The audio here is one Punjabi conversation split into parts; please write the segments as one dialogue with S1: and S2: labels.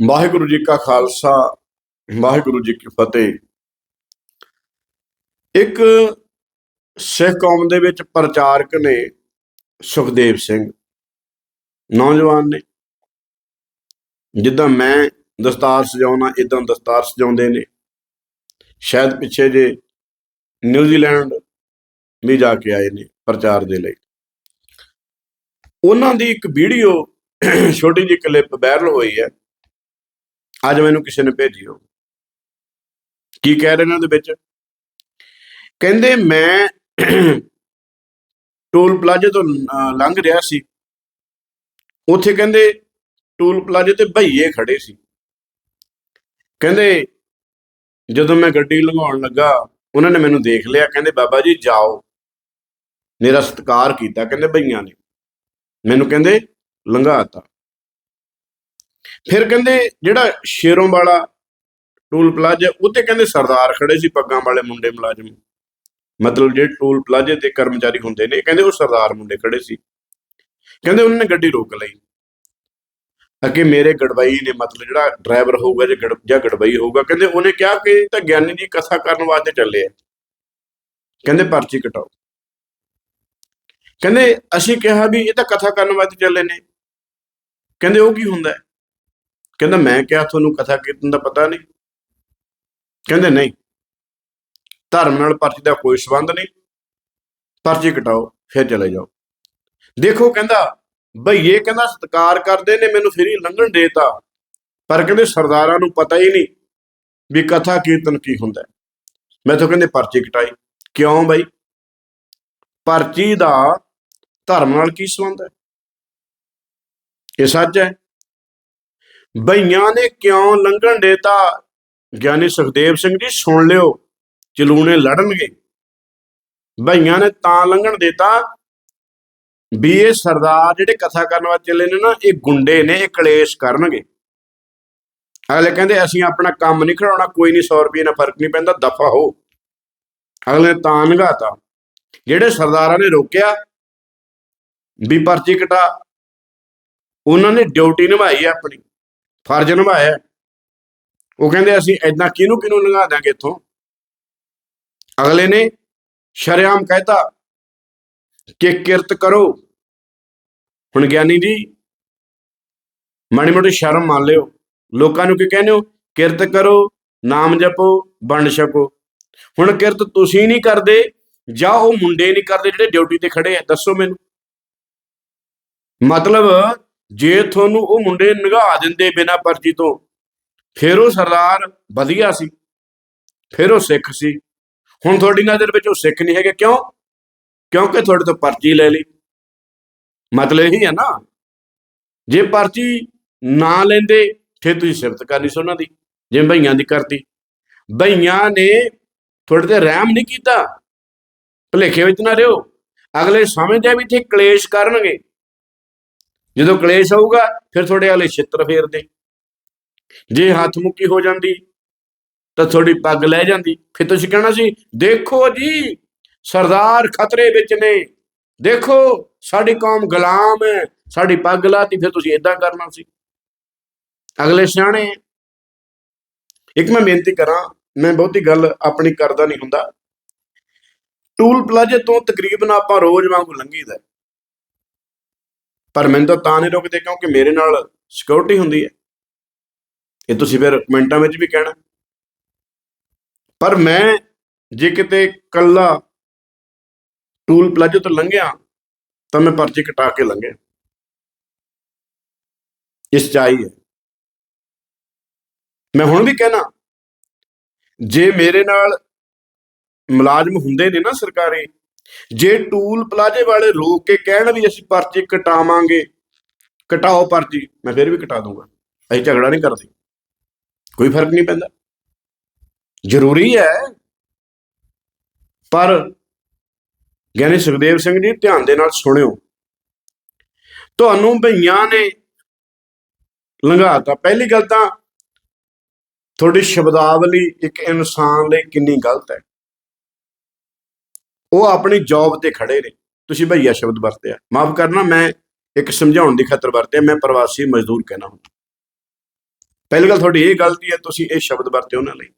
S1: ਵਾਹਿਗੁਰੂ ਜੀ ਕਾ ਖਾਲਸਾ, ਵਾਹਿਗੁਰੂ ਜੀ ਕੀ ਫਤਿਹ। ਇੱਕ ਸਿੱਖ ਕੌਮ ਦੇ ਵਿੱਚ ਪ੍ਰਚਾਰਕ ਨੇ ਸੁਖਦੇਵ ਸਿੰਘ, ਨੌਜਵਾਨ ਨੇ। ਜਿੱਦਾਂ ਮੈਂ ਦਸਤਾਰ ਸਜਾਉਣਾ ਇਦਾਂ ਦਸਤਾਰ ਸਜਾਉਂਦੇ ਨੇ। ਸ਼ਾਇਦ ਪਿੱਛੇ ਜੇ ਨਿਊਜ਼ੀਲੈਂਡ ਵੀ ਜਾ ਕੇ ਆਏ ਨੇ ਪ੍ਰਚਾਰ ਦੇ ਲਈ। ਉਹਨਾਂ ਦੀ ਇੱਕ ਵੀਡੀਓ, ਛੋਟੀ ਜਿਹੀ ਕਲਿੱਪ ਵਾਇਰਲ ਹੋਈ ਹੈ। ਅੱਜ ਮੈਨੂੰ ਕਿਸੇ ਨੇ ਭੇਜਿਓ ਕੀ ਕਹਿ ਰਹੇ ਨੇ ਉਹਦੇ ਵਿੱਚ? ਕਹਿੰਦੇ, ਮੈਂ ਟੋਲ ਪਲਾਜ਼ੇ ਤੋਂ ਲੰਘ ਰਿਹਾ ਸੀ। ਉੱਥੇ ਕਹਿੰਦੇ, ਟੋਲ ਪਲਾਜ਼ੇ ਤੇ ਭਈਏ ਖੜੇ ਸੀ। ਕਹਿੰਦੇ, ਜਦੋਂ ਮੈਂ ਗੱਡੀ ਲੰਘਾਉਣ ਲੱਗਾ, ਉਹਨਾਂ ਨੇ ਮੈਨੂੰ ਦੇਖ ਲਿਆ। ਕਹਿੰਦੇ, ਬਾਬਾ ਜੀ, ਜਾਓ। ਮੇਰਾ ਸਤਿਕਾਰ ਕੀਤਾ। ਕਹਿੰਦੇ ਭਈਆਂ ਨੇ। ਮੈਨੂੰ ਕਹਿੰਦੇ ਲੰਘਾਤਾ ਫਿਰ ਕਹਿੰਦੇ ਜਿਹੜਾ ਸ਼ੇਰੋਂ ਵਾਲਾ ਟੂਲ ਪਲਾਜ਼ਾ ਉੱਤੇ ਕਹਿੰਦੇ ਸਰਦਾਰ ਖੜੇ ਸੀ ਪੱਗਾਂ ਵਾਲੇ ਮੁੰਡੇ ਮੁਲਾਜ਼ਮ। ਮਤਲਬ ਜਿਹੜੇ ਟੂਲ ਪਲਾਜ਼ੇ ਤੇ ਕਰਮਚਾਰੀ ਹੁੰਦੇ ਨੇ ਕਹਿੰਦੇ ਉਹ ਸਰਦਾਰ ਮੁੰਡੇ ਖੜੇ ਸੀ। ਕਹਿੰਦੇ ਉਹਨਾਂ ਨੇ ਗੱਡੀ ਰੋਕ ਲਈ। ਅੱਗੇ ਮੇਰੇ ਗੜਵਾਈ ਨੇ ਮਤਲਬ ਜਿਹੜਾ ਡਰਾਈਵਰ ਹੋਊਗਾ ਜੇ ਗੜ- ਜਾਂ ਗੜਬਈ ਹੋਊਗਾ, ਕਹਿੰਦੇ ਉਹਨੇ ਕਿਹਾ ਕਿ ਇਹ ਤਾਂ ਗਿਆਨੀ ਜੀ ਕਥਾ ਕਰਨ ਵਾਸਤੇ ਚੱਲੇ ਆ। ਕਹਿੰਦੇ ਪਰਚੀ ਕਟਾਓ। ਕਹਿੰਦੇ ਅਸੀਂ ਕਿਹਾ ਵੀ ਇਹ ਤਾਂ ਕਥਾ ਕਰਨ ਵਾਸਤੇ ਚੱਲੇ ਨੇ। ਕਹਿੰਦੇ ਉਹ ਕੀ ਹੁੰਦਾ? ਹੈ? ਕਹਿੰਦਾ ਮੈਂ ਕਿਹਾ ਤੁਹਾਨੂੰ ਕਥਾ ਕੀਰਤਨ ਦਾ ਪਤਾ ਨਹੀਂ। ਕਹਿੰਦੇ ਨਹੀਂ। ਧਰਮ ਨਾਲ ਪਰਚੀ ਦਾ ਕੋਈ ਸੰਬੰਧ ਨਹੀਂ। ਪਰਚੀ ਕਟਾਓ, ਫਿਰ ਚਲੇ ਜਾਓ। ਦੇਖੋ ਕਹਿੰਦਾ ਭਈਏ ਕਹਿੰਦਾ ਸਤਿਕਾਰ ਕਰਦੇ ਨੇ, ਮੈਨੂੰ ਫਿਰ ਹੀ ਲੰਘਣ ਦੇਤਾ। ਪਰ ਕਹਿੰਦੇ ਸਰਦਾਰਾਂ ਨੂੰ ਪਤਾ ਹੀ ਨਹੀਂ ਵੀ ਕਥਾ ਕੀਰਤਨ ਕੀ ਹੁੰਦਾ ਮੈਂ ਤਾਂ ਕਹਿੰਦੇ ਪਰਚੀ ਕਟਾਈ। ਕਿਉਂ ਬਈ? ਪਰਚੀ ਦਾ ਧਰਮ ਨਾਲ ਕੀ ਸੰਬੰਧ ਹੈ? ਇਹ ਸੱਚ ਹੈ? ਬਈਆਂ ਨੇ ਕਿਉਂ ਲੰਘਣ ਦੇਤਾ? ਗਿਆਨੀ ਸੁਖਦੇਵ ਸਿੰਘ ਜੀ, ਸੁਣ ਲਿਓ, ਚਲੂਣੇ ਲੜਨਗੇ। ਬਈਆਂ ਨੇ ਤਾਂ ਲੰਘਣ ਦੇਤਾ ਵੀ ਇਹ ਸਰਦਾਰ ਜਿਹੜੇ ਕਥਾ ਕਰਨ ਵਾਸਤੇ ਚੱਲੇ ਨੇ ਨਾ, ਇਹ ਗੁੰਡੇ ਨੇ, ਇਹ ਕਲੇਸ਼ ਕਰਨਗੇ। ਅਗਲੇ ਕਹਿੰਦੇ, ਅਸੀਂ ਆਪਣਾ ਕੰਮ ਨਹੀਂ ਖੜਾਉਣਾ, ਕੋਈ ਨਹੀਂ 100 ਰੁਪਏ ਨਾਲ ਫ਼ਰਕ ਨਹੀਂ ਪੈਂਦਾ, ਦਫਾ ਹੋ। ਅਗਲੇ ਤਾਂ ਨਗਾਤਾ ਜਿਹੜੇ ਸਰਦਾਰਾਂ ਨੇ ਰੋਕਿਆ ਵੀ ਪਰਚੀ ਕਟਾ, ਉਹਨਾਂ ਨੇ ਡਿਊਟੀ ਨਿਭਾਈ ਹੈ ਆਪਣੀ। ਫਰਜ਼ ਨਿਭਾਇਆ ਉਹ ਕਹਿੰਦੇ ਅਸੀਂ ਐਦਾਂ ਕਿਹਨੂੰ ਕਿਹਨੂੰ ਲੰਘਾ ਦਾਂਗੇ ਇੱਥੋਂ? ਅਗਲੇ ਨੇ ਸ਼ਰਿਆਮ ਕਹਿਤਾ ਕਿ ਕਿਰਤ ਕਰੋ। ਹੁਣ ਗਿਆਨੀ ਜੀ, ਮਾੜੀ ਮੋਟੀ ਸ਼ਰਮ ਮੰਨ ਲਿਓ। ਲੋਕਾਂ ਨੂੰ ਕੀ ਕਹਿੰਦੇ ਹੋ? ਕਿਰਤ ਕਰੋ, ਨਾਮ ਜਪੋ, ਵੰਡ ਛਕੋ। ਹੁਣ ਕਿਰਤ ਤੁਸੀਂ ਨਹੀਂ ਕਰਦੇ, ਜਾਂ ਉਹ ਮੁੰਡੇ ਨਹੀਂ ਕਰਦੇ ਜਿਹੜੇ ਡਿਊਟੀ ਤੇ ਖੜੇ ਆ, ਦੱਸੋ ਮੈਨੂੰ। ਮਤਲਬ ਜੇ ਤੁਹਾਨੂੰ ਉਹ ਮੁੰਡੇ ਨਿਗਾਹ ਦਿੰਦੇ ਬਿਨਾਂ ਪਰਚੀ ਤੋਂ, ਫਿਰ ਉਹ ਸਰਦਾਰ ਵਧੀਆ ਸੀ, ਫਿਰ ਉਹ ਸਿੱਖ ਸੀ। ਹੁਣ ਤੁਹਾਡੀ ਨਜ਼ਰ ਵਿੱਚ ਉਹ ਸਿੱਖ ਨਹੀਂ ਹੈਗੇ, ਕਿਉਂ? ਕਿਉਂਕਿ ਤੁਹਾਡੇ ਤੋਂ ਪਰਚੀ ਲੈ ਲਈ। ਮਤਲਬ ਇਹੀ ਹੈ ਨਾ, ਜੇ ਪਰਚੀ ਨਾ ਲੈਂਦੇ, ਫਿਰ ਤੁਸੀਂ ਸਿਫਤ ਕਰਨੀ ਸੀ ਉਹਨਾਂ ਦੀ ਜਿਵੇਂ ਭਈਆਂ ਦੀ ਕਰਤੀ। ਭਈਆਂ ਨੇ ਤੁਹਾਡੇ ਤੇ ਰਹਿਮ ਨਹੀਂ ਕੀਤਾ। ਭਲੇਖੇ ਵਿੱਚ ਨਾ ਰਿਓ ਅਗਲੇ ਸਮਝਦੇ ਵੀ ਇੱਥੇ ਕਲੇਸ਼ ਕਰਨਗੇ। ਜਦੋਂ ਕਲੇਸ਼ ਆਊਗਾ, ਫਿਰ ਤੁਹਾਡੇ ਵਾਲੇ ਛਿੱਤਰ ਫੇਰਦੇ। ਜੇ ਹੱਥ ਮੁੱਕੀ ਹੋ ਜਾਂਦੀ, ਤਾਂ ਤੁਹਾਡੀ ਪੱਗ ਲੈ ਜਾਂਦੀ। ਫਿਰ ਤੁਸੀਂ ਕਹਿਣਾ ਸੀ, ਦੇਖੋ ਜੀ, ਸਰਦਾਰ ਖਤਰੇ ਵਿੱਚ ਨੇ। ਦੇਖੋ, ਸਾਡੀ ਕੌਮ ਗੁਲਾਮ ਹੈ, ਸਾਡੀ ਪੱਗ ਲਾਤੀ, ਫਿਰ ਤੁਸੀਂ ਇਦਾਂ ਕਰਨਾ ਸੀ। ਅਗਲੇ ਸਿਆਣੇ ਇੱਕ ਮੈਂ ਬੇਨਤੀ ਕਰਾਂ, ਮੈਂ ਬਹੁਤੀ ਗੱਲ ਆਪਣੀ ਕਰਦਾ ਨਹੀਂ ਹੁੰਦਾ। ਟੂਲ ਪਲਾਜ਼ੇ ਤੋਂ ਤਕਰੀਬਨ ਆਪਾਂ ਰੋਜ਼ ਵਾਂਗੂ ਲੰਘੀਦਾ। ਹੈ। ਪਰ ਮੈਨੂੰ ਤਾਂ ਤਾਂ ਨਹੀਂ ਰੋਕਦੇ ਕਿਉਂਕਿ ਮੇਰੇ ਨਾਲ ਸਿਕਿਉਰਿਟੀ ਹੁੰਦੀ ਹੈ। ਇਹ ਤੁਸੀਂ ਫਿਰ ਕਮੈਂਟਾਂ ਵਿੱਚ ਵੀ ਕਹਿਣਾ। ਪਰ ਮੈਂ ਜੇ ਕਿਤੇ ਕੱਲਾ ਟੂਲ ਪਲਾਜ਼ੇ ਤੋਂ ਲੰਘਿਆ, ਤਾਂ ਮੈਂ ਪਰਚੀ ਕਟਾ ਕੇ ਲੰਘਿਆ। ਇਸ ਚਾਹੀ ਹੈ। ਮੈਂ ਹੁਣ ਵੀ ਕਹਿਣਾ, ਜੇ ਮੇਰੇ ਨਾਲ ਮੁਲਾਜ਼ਮ ਹੁੰਦੇ ਨੇ ਨਾ ਸਰਕਾਰੀ ਜੇ ਟੂਲ ਪਲਾਜ਼ੇ ਵਾਲੇ ਰੋਕ ਕੇ ਕਹਿਣ ਵੀ ਅਸੀਂ ਪਰਚੀ ਕਟਾਵਾਂਗੇ, ਕਟਾਓ ਪਰਚੀ, ਮੈਂ ਫਿਰ ਵੀ ਕਟਾ ਦੂੰਗਾ। ਅਸੀਂ ਝਗੜਾ ਨਹੀਂ ਕਰਦੇ। ਕੋਈ ਫ਼ਰਕ ਨਹੀਂ ਪੈਂਦਾ। ਜ਼ਰੂਰੀ ਹੈ, ਪਰ ਗਿਆਨੀ ਸੁਖਦੇਵ ਸਿੰਘ ਜੀ ਧਿਆਨ ਦੇ ਨਾਲ ਸੁਣਿਓ। ਤੁਹਾਨੂੰ ਭਈਆਂ ਨੇ ਲੰਘਾਤਾ। ਪਹਿਲੀ ਗੱਲ ਤਾਂ ਤੁਹਾਡੀ ਸ਼ਬਦਾਵਲੀ ਇੱਕ ਇਨਸਾਨ ਲਈ ਕਿੰਨੀ ਗਲਤ ਹੈ। ਉਹ ਆਪਣੀ ਜੌਬ ਤੇ ਖੜੇ ਨੇ। ਤੁਸੀਂ ਭਈਆ ਸ਼ਬਦ ਵਰਤਿਆ ਮਾਫ ਕਰਨਾ, ਮੈਂ ਇੱਕ ਸਮਝਾਉਣ ਦੀ ਖਾਤਰ ਵਰਤਿਆ ਮੈਂ ਪ੍ਰਵਾਸੀ ਮਜ਼ਦੂਰ ਕਹਿਣਾ ਹੁੰਦਾ ਪਹਿਲੀ ਗੱਲ ਤੁਹਾਡੀ ਇਹ ਗਲਤੀ ਹੈ, ਤੁਸੀਂ ਇਹ ਸ਼ਬਦ ਵਰਤੇ ਉਹਨਾਂ ਲਈ।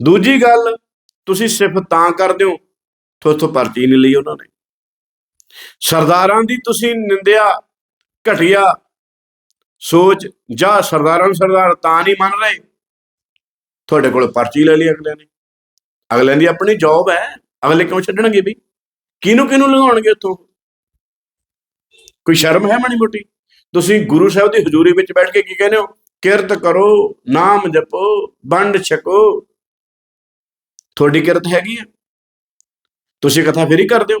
S1: ਦੂਜੀ ਗੱਲ, ਤੁਸੀਂ ਸਿਰਫ ਤਾਂ ਕਰਦੇ ਹੋ ਤੁਹਾਥੋਂ ਪਰਚੀ ਨਹੀਂ ਲਈ ਉਹਨਾਂ ਨੇ। ਸਰਦਾਰਾਂ ਦੀ ਤੁਸੀਂ ਨਿੰਦਿਆ, ਘਟਿਆ, ਸੋਚ, ਜਾਂ ਸਰਦਾਰਾਂ ਨੂੰ ਸਰਦਾਰ ਤਾਂ ਨਹੀਂ ਮੰਨ ਰਹੇ, ਤੁਹਾਡੇ ਕੋਲ ਪਰਚੀ ਲੈ ਲਈ ਅਗਲਿਆਂ ਨੇ। ਅਗਲਿਆਂ ਦੀ ਆਪਣੀ ਜੌਬ ਹੈ। ਅਗਲੇ ਕਿਉਂ ਛੱਡਣਗੇ ਵੀ ਕਿਹਨੂੰ ਕਿਹਨੂੰ ਲਗਾਉਣਗੇ ਉੱਥੋਂ? ਕੋਈ ਸ਼ਰਮ ਹੈ ਮਾੜੀ ਮੋਟੀ? ਤੁਸੀਂ ਗੁਰੂ ਸਾਹਿਬ ਦੀ ਹਜ਼ੂਰੀ ਵਿੱਚ ਬੈਠ ਕੇ ਕੀ ਕਹਿੰਦੇ ਹੋ? ਕਿਰਤ ਕਰੋ, ਨਾਮ ਜਪੋ, ਵੰਡ ਛਕੋ। ਤੁਹਾਡੀ ਕਿਰਤ ਹੈਗੀ ਆ। ਤੁਸੀਂ ਕਥਾ ਫਿਰ ਹੀ ਕਰਦੇ ਹੋ।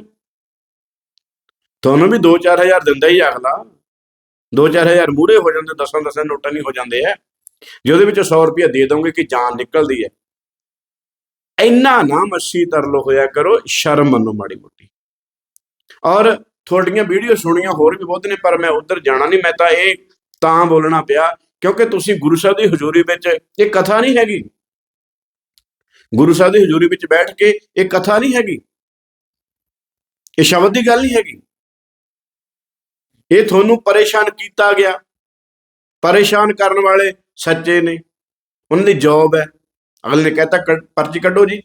S1: ਤੁਹਾਨੂੰ ਵੀ 2-4000 ਦਿੰਦਾ ਹੀ ਅਗਲਾ। 2-4000 ਮੂਰੇ ਹੋ ਜਾਂਦੇ 10-10 ਨੋਟਾਂ ਨਹੀਂ ਹੋ ਜਾਂਦੇ ਐ। ਜੇ ਉਹਦੇ ਵਿੱਚੋਂ 100 ਰੁਪਏ ਦੇ ਦੋਗੇ ਕਿ ਜਾਨ ਨਿਕਲਦੀ ਹੈ ਇੰਨਾ ਨਾ ਮੱਛੀ ਤਰਲੋ ਹੋਇਆ ਕਰੋ, ਸ਼ਰਮ ਮੰਨੋ ਮਾੜੀ ਮੋਟੀ। ਔਰ ਤੁਹਾਡੀਆਂ ਵੀਡੀਓ ਸੁਣੀਆਂ ਹੋਰ ਵੀ ਬਹੁਤ ਨੇ, ਪਰ ਮੈਂ ਉਧਰ ਜਾਣਾ ਨਹੀਂ, ਮੈਂ ਤਾਂ ਇਹ ਤਾਂ ਬੋਲਣਾ ਪਿਆ, ਕਿਉਂਕਿ ਤੁਸੀਂ ਗੁਰੂ ਸਾਹਿਬ ਦੀ ਹਜ਼ੂਰੀ ਵਿੱਚ ਇਹ ਕਥਾ ਨਹੀਂ ਹੈਗੀ। ਗੁਰੂ ਸਾਹਿਬ ਦੀ ਹਜ਼ੂਰੀ ਵਿੱਚ ਬੈਠ ਕੇ ਇਹ ਕਥਾ ਨਹੀਂ ਹੈਗੀ। ਇਹ ਸ਼ਬਦ ਦੀ ਗੱਲ ਨਹੀਂ ਹੈਗੀ। ਇਹ ਤੁਹਾਨੂੰ ਪਰੇਸ਼ਾਨ ਕੀਤਾ ਗਿਆ। ਪਰੇਸ਼ਾਨ ਕਰਨ ਵਾਲੇ ਸੱਚੇ ਨੇ। ਉਹਨਾਂ ਦੀ ਜੌਬ ਹੈ। ਅਗਲੇ ਨੇ ਕਹਿਤਾ, ਕੱਢ- ਪਰਚੀ ਕੱਢੋ ਜੀ।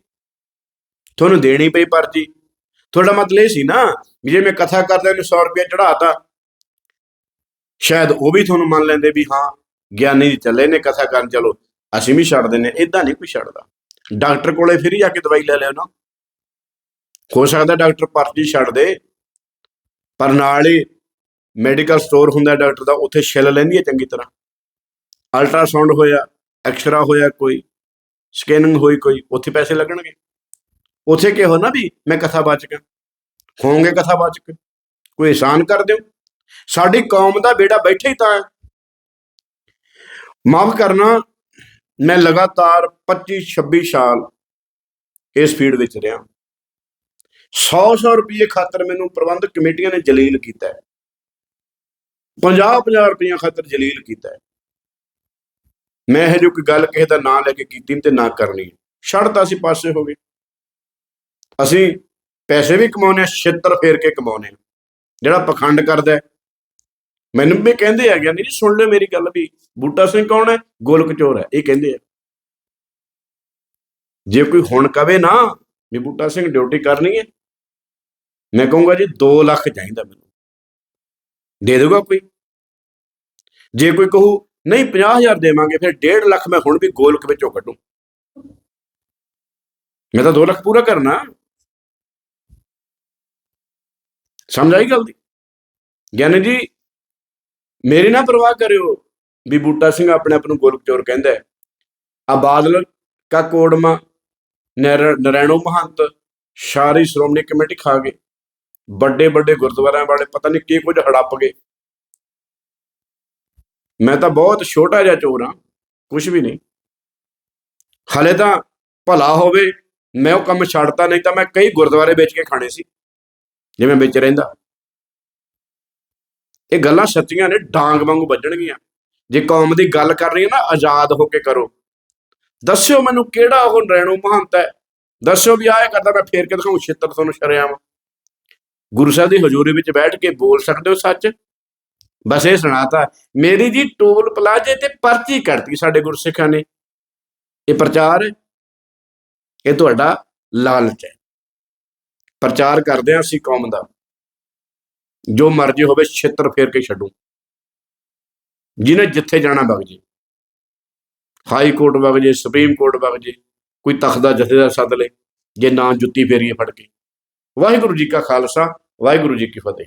S1: ਤੁਹਾਨੂੰ ਦੇਣੀ ਪਈ ਪਰਚੀ। ਤੁਹਾਡਾ ਮਤਲਬ ਇਹ ਸੀ ਨਾ, ਵੀ ਜੇ ਮੈਂ ਕਥਾ ਕਰਦਾ ਨੂੰ 100 ਰੁਪਏ ਚੜਾਤਾ ਸ਼ਾਇਦ ਉਹ ਵੀ ਤੁਹਾਨੂੰ ਮੰਨ ਲੈਂਦੇ ਵੀ ਹਾਂ, ਗਿਆਨੀ ਜੀ ਚੱਲੇ ਨੇ ਕਥਾ ਕਰਨ, ਚਲੋ, ਅਸੀਂ ਵੀ ਛੱਡ ਦਿੰਨੇ ਇਦਾਂ ਨਹੀਂ ਕੋਈ ਛੱਡਦਾ। ਡਾਕਟਰ ਕੋਲੇ ਫਿਰ ਜਾ ਕੇ ਦਵਾਈ ਲੈ ਲਿਓ ਨਾ ਹੋ ਸਕਦਾ ਡਾਕਟਰ ਪਰਚੀ ਛੱਡ ਦੇ, ਪਰ ਨਾਲ ਹੀ ਮੈਡੀਕਲ ਸਟੋਰ ਹੁੰਦਾ ਡਾਕਟਰ ਦਾ, ਉੱਥੇ ਛਿੱਲ ਲੈਂਦੀ ਹੈ ਚੰਗੀ ਤਰ੍ਹਾਂ। ਅਲਟਰਾਸਾਊਂਡ ਹੋਇਆ, ਐਕਸਰਾ ਹੋਇਆ ਕੋਈ। ਸਕੈਨਿੰਗ ਹੋਈ ਕੋਈ, ਉੱਥੇ ਪੈਸੇ ਲੱਗਣਗੇ? ਉੱਥੇ ਕਿਹਾ ਨਾ ਵੀ ਮੈਂ ਕਥਾ ਬਚ ਗਿਆ ਹੋਵਾਂਗੇ ਕਥਾ ਬਚ ਕੇ ਕੋਈ ਇਹਸਾਨ ਕਰ ਦਿਓ। ਸਾਡੀ ਕੌਮ ਦਾ ਬੇੜਾ ਬੈਠੇ ਹੀ ਤਾਂ ਹੈ। ਮਾਫ ਕਰਨਾ, ਮੈਂ ਲਗਾਤਾਰ 25 26 ਸਾਲ ਇਸ ਫੀਲਡ ਵਿੱਚ ਰਿਹਾ। 100 100 ਰੁਪਏ ਖਾਤਰ ਮੈਨੂੰ ਪ੍ਰਬੰਧਕ ਕਮੇਟੀਆਂ ਨੇ ਜਲੀਲ ਕੀਤਾ ਹੈ। 50 50 ਰੁਪਈਆ ਖਾਤਰ ਜਲੀਲ ਕੀਤਾ ਹੈ। ਮੈਂ ਇਹ ਜੋ ਕੋਈ ਗੱਲ ਕਿਸੇ ਦਾ ਨਾਂ ਲੈ ਕੇ ਕੀਤੀ ਤੇ ਨਾ ਕਰਨੀ। ਛੱਡਤਾ ਅਸੀਂ ਪਾਸੇ ਹੋ ਗਏ। ਅਸੀਂ ਪੈਸੇ ਵੀ ਕਮਾਉਨੇ ਆ ਛਿੱਤਰ ਫੇਰ ਕੇ ਕਮਾਉਨੇ ਆ ਜਿਹੜਾ ਪਖੰਡ ਕਰਦਾ ਮੈਨੂੰ ਵੀ ਕਹਿੰਦੇ ਆ ਗਿਆ ਨਹੀਂ ਸੁਣ ਲਿਓ ਮੇਰੀ ਗੱਲ ਵੀ, ਬੂਟਾ ਸਿੰਘ ਕੌਣ ਹੈ? ਗੋਲਕ ਚੋਰ ਹੈ। ਇਹ ਕਹਿੰਦੇ ਆ। ਜੇ ਕੋਈ ਹੁਣ ਕਵੇ ਨਾ ਵੀ ਬੂਟਾ ਸਿੰਘ ਡਿਊਟੀ ਕਰਨੀ ਹੈ, ਮੈਂ ਕਹੂੰਗਾ ਜੀ 2 ਲੱਖ ਚਾਹੀਦਾ ਮੈਨੂੰ। ਦੇ ਦੇਊਗਾ ਕੋਈ? ਜੇ ਕੋਈ ਕਹੂ ਨਹੀਂ 50000 ਦੇਵਾਂਗੇ, ਫਿਰ 1.5 ਲੱਖ ਮੈਂ ਹੁਣ ਵੀ ਗੋਲਕ ਵਿੱਚੋਂ ਕੱਢੂ। ਮੈਂ ਤਾਂ 2 ਲੱਖ ਪੂਰਾ ਕਰਨਾ। ਸਮਝ ਆਈ ਗੱਲ ਦੀ? ਗਿਆਨੀ ਜੀ, ਮੇਰੀ ਨਾ ਪਰਵਾਹ ਕਰਿਓ ਵੀ ਬੂਟਾ ਸਿੰਘ ਆਪਣੇ ਆਪ ਨੂੰ ਗੋਲਕ ਚੋਰ ਕਹਿੰਦਾ ਆ ਬਾਦਲ, ਕਾ ਕੋੜਮਾ, ਨਰ- ਨਰੈਣੋ ਮਹੰਤ, ਸਾਰੀ ਸ਼੍ਰੋਮਣੀ ਕਮੇਟੀ ਖਾ ਗਏ। ਵੱਡੇ ਵੱਡੇ ਗੁਰਦੁਆਰਿਆਂ ਵਾਲੇ ਪਤਾ ਨਹੀਂ ਕੀ ਕੁਝ ਹੜੱਪ ਗਏ। ਮੈਂ ਤਾਂ ਬਹੁਤ ਛੋਟਾ ਜਿਹਾ ਚੋਰ ਹਾਂ ਕੁਝ ਵੀ ਨਹੀਂ। ਹਲੇ ਤਾਂ ਭਲਾ ਹੋਵੇ, ਮੈਂ ਉਹ ਕੰਮ ਛੱਡਤਾ, ਨਹੀਂ ਤਾਂ ਮੈਂ ਕਈ ਗੁਰਦੁਆਰੇ ਵੇਚ ਕੇ ਖਾਣੇ ਸੀ, ਜਿਵੇਂ ਵਿੱਚ ਰਹਿੰਦਾ। ਇਹ ਗੱਲਾਂ ਸੱਚੀਆਂ ਨੇ, ਡਾਂਗ ਵਾਂਗੂ ਵੱਜਣਗੀਆਂ। ਜੇ ਕੌਮ ਦੀ ਗੱਲ ਕਰਨੀ ਹੈ ਨਾ, ਆਜ਼ਾਦ ਹੋ ਕੇ ਕਰੋ। ਦੱਸਿਓ ਮੈਨੂੰ ਕਿਹੜਾ ਉਹ ਰੈਣੂ ਮਹੰਤ ਹੈ? ਦੱਸਿਓ ਵੀ ਆਏ ਕਰਦਾ, ਮੈਂ ਫੇਰ ਕੇ ਦਿਖਾਉਂ, ਛਿੱਤਰ ਤੁਹਾਨੂੰ ਸ਼ਰਿਆਮ ਗੁਰੂ ਸਾਹਿਬ ਦੀ ਹਜ਼ੂਰੀ ਵਿੱਚ ਬੈਠ ਕੇ ਬੋਲ ਸਕਦੇ ਹੋ ਸੱਚ? ਬਸ ਇਹ ਸੁਣਾਤਾ, ਮੇਰੀ ਜੀ ਟੋਲ ਪਲਾਜੇ ਤੇ ਪਰਚੀ ਕੱਢਤੀ ਸਾਡੇ ਗੁਰਸਿੱਖਾਂ ਨੇ। ਇਹ ਪ੍ਰਚਾਰ ਇਹ ਤੁਹਾਡਾ ਲਾਲਚ ਹੈ। ਪ੍ਰਚਾਰ ਕਰਦੇ ਹਾਂ ਅਸੀਂ ਕੌਮ ਦਾ। ਜੋ ਮਰਜ਼ੀ ਹੋਵੇ ਛਿੱਤਰ ਫੇਰ ਕੇ ਛੱਡੂ। ਜਿਹਨੇ ਜਿੱਥੇ ਜਾਣਾ ਵਗ ਜੇ। ਹਾਈ ਕੋਰਟ ਵਗ ਜੇ, ਸੁਪਰੀਮ ਕੋਰਟ ਵਗ ਜੇ, ਕੋਈ ਤਖਦਾ ਜਥੇਦਾਰ ਸੱਦ ਲੇ, ਜੇ ਨਾ ਜੁੱਤੀ ਫੇਰੀਏ ਫੜ ਕੇ। ਵਾਹਿਗੁਰੂ ਜੀ ਕਾ ਖਾਲਸਾ, ਵਾਹਿਗੁਰੂ ਜੀ ਕੀ ਫਤਿਹ।